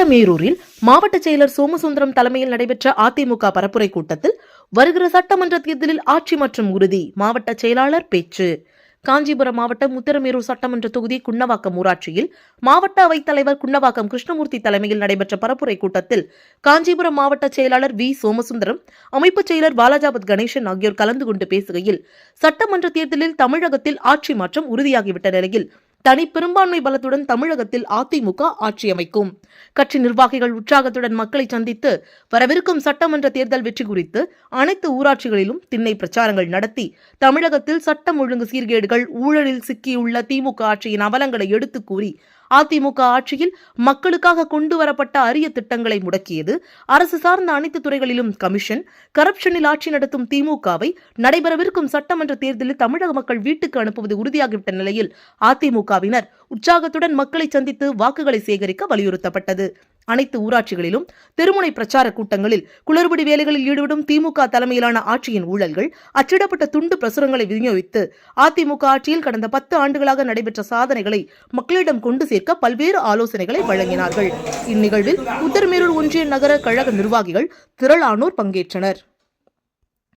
உத்தரமேரூரில் மாவட்ட செயலர் சோமசுந்தரம் தலைமையில் நடைபெற்ற அதிமுக பரப்புரை கூட்டத்தில் வருகிற சட்டமன்ற தேர்தலில் ஆட்சி மற்றும் உறுதி. மாவட்ட செயலாளர் பேச்சு. காஞ்சிபுரம் மாவட்டம் உத்தரமேரூர் சட்டமன்ற தொகுதி குன்னவாக்கம் ஊராட்சியில் மாவட்ட அவைத் தலைவர் குன்னவாக்கம் கிருஷ்ணமூர்த்தி தலைமையில் நடைபெற்ற பரப்புரை கூட்டத்தில் காஞ்சிபுரம் மாவட்ட செயலாளர் வி. சோமசுந்தரம் அமைப்புச் செயலர் பாலாஜாபத் கணேசன் ஆகியோர் கலந்து கொண்டு பேசுகையில் சட்டமன்ற தேர்தலில் தமிழகத்தில் ஆட்சி மாற்றம் உறுதியாகிவிட்ட நிலையில் தனி பெரும்பான்மை பலத்துடன் தமிழகத்தில் அதிமுக ஆட்சி அமைக்கும். கட்சி நிர்வாகிகள் உற்சாகத்துடன் மக்களை சந்தித்து வரவிருக்கும் சட்டமன்ற தேர்தல் வெற்றி குறித்து அனைத்து ஊராட்சிகளிலும் திண்ணை பிரச்சாரங்கள் நடத்தி தமிழகத்தில் சட்டம் ஒழுங்கு சீர்கேடுகள் ஊழலில் சிக்கியுள்ள திமுக ஆட்சியின் அவலங்களை எடுத்துக் கூறி அதிமுக ஆட்சியில் மக்களுக்காக கொண்டு வரப்பட்ட அரிய திட்டங்களை முடக்கியது. அரசு சார்ந்த அனைத்து துறைகளிலும் கமிஷன் கரப்ஷனில் ஆட்சி நடத்தும் திமுகவை நடைபெறவிருக்கும் சட்டமன்ற தேர்தலில் தமிழக மக்கள் வீட்டுக்கு அனுப்புவது உறுதியாகிவிட்ட நிலையில் அதிமுகவினர் உற்சாகத்துடன் மக்களை சந்தித்து வாக்குகளை சேகரிக்க வலியுறுத்தப்பட்டது. அனைத்து ஊராட்சிகளிலும் தெருமுனை பிரச்சார கூட்டங்களில் குளறுபடி வேலைகளில் ஈடுபடும் திமுக தலைமையிலான ஆட்சியின் ஊழல்கள் அச்சிடப்பட்ட துண்டு பிரசுரங்களை விநியோகித்து அதிமுக ஆட்சியில் கடந்த பத்து ஆண்டுகளாக நடைபெற்ற சாதனைகளை மக்களிடம் கொண்டு சேர்க்க பல்வேறு ஆலோசனைகளை வழங்கினார்கள். இந்நிகழ்வில் உத்தரமேரூர் ஒன்றிய நகர கழக நிர்வாகிகள் திரளானோர் பங்கேற்றனர்.